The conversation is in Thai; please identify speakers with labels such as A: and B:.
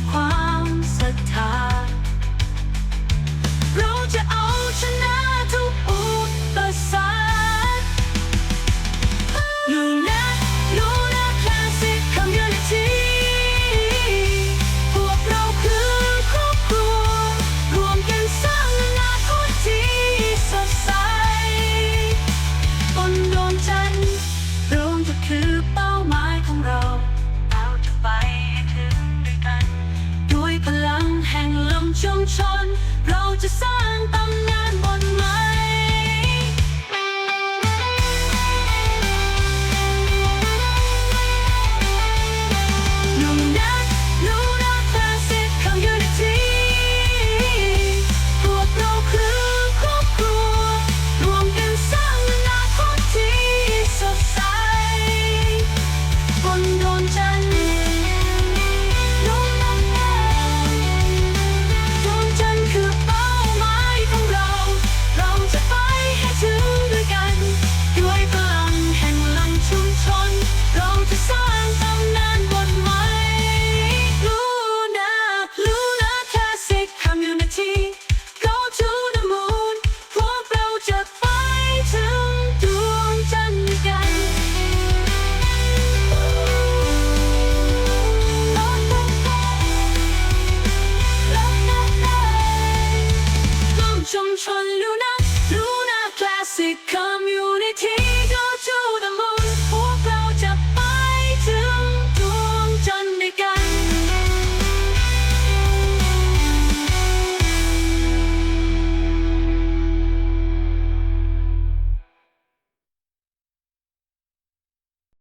A: และความศรัทธา เราจะเอาชนะทุกอุปสรรคลูน่าลูน่าคลาสสิกคอมมูนิตี้พวกเราคือครอบครัวรวมกันสร้างอนาคตที่สดใสบนดวงจันทร์ดวงจะคือเป้าำชุมชน เราจะสร้างตำนานบนไม้